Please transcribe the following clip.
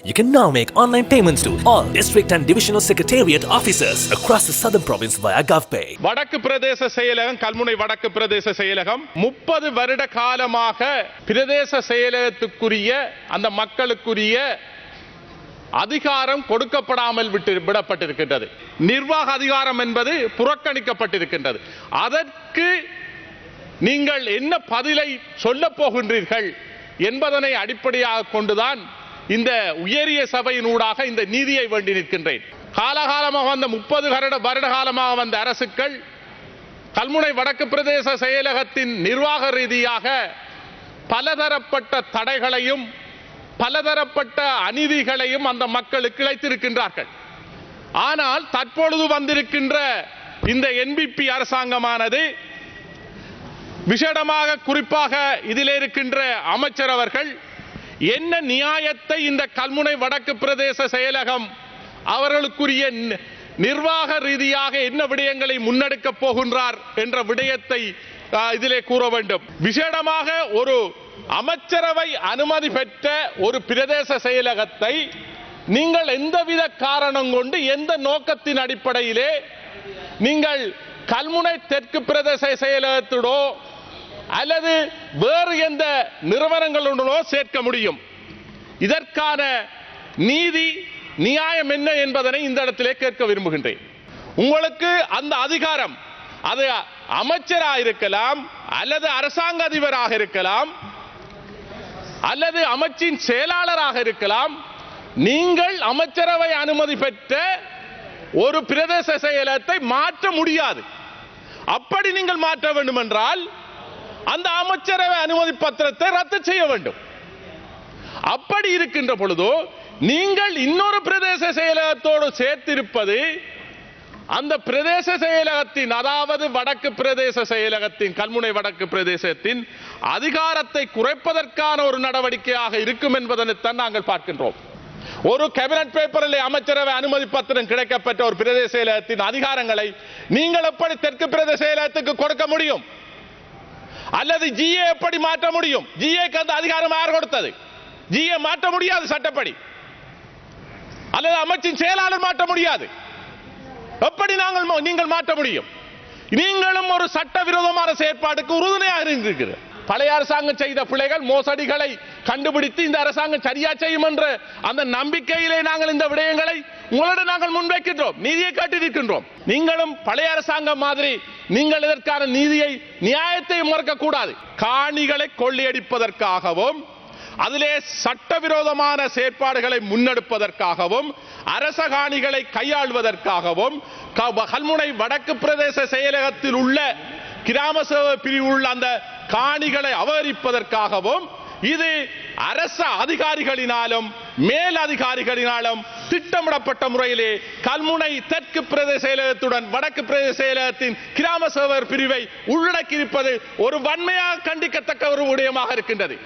You can now make online payments to all district and divisional secretariat officers across the southern province via GovPay. வடக்கு பிரதேச செயலகம் கல்முனை வடக்கு பிரதேச செயலகம் முப்பது வருட காலமாக பிரதேச செயலகத்துக்குரிய அந்த மக்களுக்குரிய அதிகாரம் கொடுக்கப்படாமல் விட்டு விடப்பட்டிருக்கின்றது நிர்வாக அதிகாரம் என்பது புறக்கணிக்கப்பட்டிருக்கின்றது அதற்கு நீங்கள் என்ன பதிலை சொல்லப் போகின்றீர்கள் என்பதனை அடிப்படையாக கொண்டுதான் இந்த உயரிய சபையினூடாக இந்த நீதியை வேண்டி நிற்கின்றேன். காலகாலமாக வந்த முப்பது வருட வருட காலமாக வந்த அரசுகள் கல்முனை வடக்கு பிரதேச செயலகத்தின் நிர்வாக ரீதியாக பலதரப்பட்ட தடைகளையும் பலதரப்பட்ட அநீதிகளையும் அந்த மக்களுக்கு இழைத்திருக்கின்றார்கள். ஆனால் தற்பொழுது வந்திருக்கின்ற இந்த என்பிபி அரசாங்கமானது விஷடமாக குறிப்பாக இதில் இருக்கின்ற அமைச்சர் அவர்கள் என்ன நியாயத்தை இந்த கல்முனை வடக்கு பிரதேச செயலகம் அவர்களுக்குரிய நி- நிர்வாக ரீதியாக என்ன விடயங்களை முன்னெடுக்கப் போகின்றார் என்ற விடயத்தை இதிலே கூற வேண்டும். விசேடமாக ஒரு அமைச்சரவை அனுமதி பெற்ற ஒரு பிரதேச செயலகத்தை நீங்கள் எந்தவித காரணம் கொண்டு எந்த நோக்கத்தின் அடிப்படையிலே நீங்கள் கல்முனை தெற்கு பிரதேச செயலகத்திடோ அல்லது வேறு எந்த நிறுவனங்களுடனோ சேர்க்க முடியும். இதற்கான நீதி நியாயம் என்ன என்பதனை இந்த இடத்திலே கேட்க விரும்புகின்றேன். உங்களுக்கு அந்த அதிகாரம் அது அமைச்சராக இருக்கலாம் அல்லது அரசாங்க அதிபராக இருக்கலாம் அல்லது அமைச்சின் செயலாளராக இருக்கலாம் நீங்கள் அமைச்சரவை அனுமதி பெற்ற ஒரு பிரதேச செயலத்தை மாற்ற முடியாது. அப்படி நீங்கள் மாற்ற வேண்டும் என்றால் அந்த அமைச்சரவை அனுமதி பத்திரத்தை ரத்து செய்ய வேண்டும். அப்படி இருக்கின்ற பொழுது நீங்கள் இன்னொரு பிரதேச செயலகத்தோடு சேர்த்திருப்பது அந்த பிரதேச செயலகத்தின் அதாவது வடக்கு பிரதேச செயலகத்தின் கல்முனை வடக்கு பிரதேசத்தின் அதிகாரத்தை குறைப்பதற்கான ஒரு நடவடிக்கையாக இருக்கும் என்பதனைத்தான் நாங்கள் பார்க்கின்றோம். ஒரு கேபினட் பேப்பரில் அமைச்சரவை அனுமதி பத்திரம் கிடைக்கப்பட்ட ஒரு பிரதேச செயலகத்தின் அதிகாரங்களை நீங்கள் எப்படி தெற்கு பிரதேச செயலகத்துக்கு கொடுக்க முடியும்? அல்லது ஜிஏ எப்படி மாற்ற முடியும்? ஜிஏக்கு அந்த அதிகாரம் யார் கொடுத்தது? ஜிஏ மாற்ற முடியாது சட்டப்படி. அல்லது அமைச்சின் செயலாளர் மாற்ற முடியாது. எப்படி நாங்கள் நீங்கள் மாற்ற முடியும்? நீங்களும் ஒரு சட்டவிரோதமான செயற்பாடுக்கு உறுதுணையாக இருந்திருக்கிறீர்கள். பழைய அரசாங்கம் செய்த பிழைகள் மோசடிகளை கண்டுபிடித்து இந்த அரசாங்கம் சரியா செய்யும் என்ற அந்த நம்பிக்கையிலே நாங்கள் இந்த விடயங்களை உங்களிடம் நாங்கள் முன்வைக்கின்றோம் நீதியை காட்டியிருக்கின்றோம். நீங்களும் பழைய அரசாங்கம் மாதிரி நீங்கள் இதற்கான நீதியை நியாயத்தை மறுக்க கூடாது காணிகளை கொள்ளையடிப்பதற்காகவும் அதிலே சட்டவிரோதமான செயற்பாடுகளை முன்னெடுப்பதற்காகவும் அரச காணிகளை கையாள்வதற்காகவும் க- கல்முனை வடக்கு பிரதேச செயலகத்தில் உள்ள கிராம சேவை பிரிவு உள்ள அந்த காணிகளை அபகரிப்பதற்காகவும் இது அரச அதிகாரிகளினாலும் மேல் அதிகாரிகளினாலும் திட்டமிடப்பட்ட முறையிலே கல்முனை தெற்கு பிரதேச செயலகத்துடன் வடக்கு பிரதேச செயலகத்தின் கிராம சேவர் பிரிவை உள்ளடக்கியிருப்பது ஒரு வன்மையாக கண்டிக்கத்தக்க ஒரு விடயமாக இருக்கின்றது.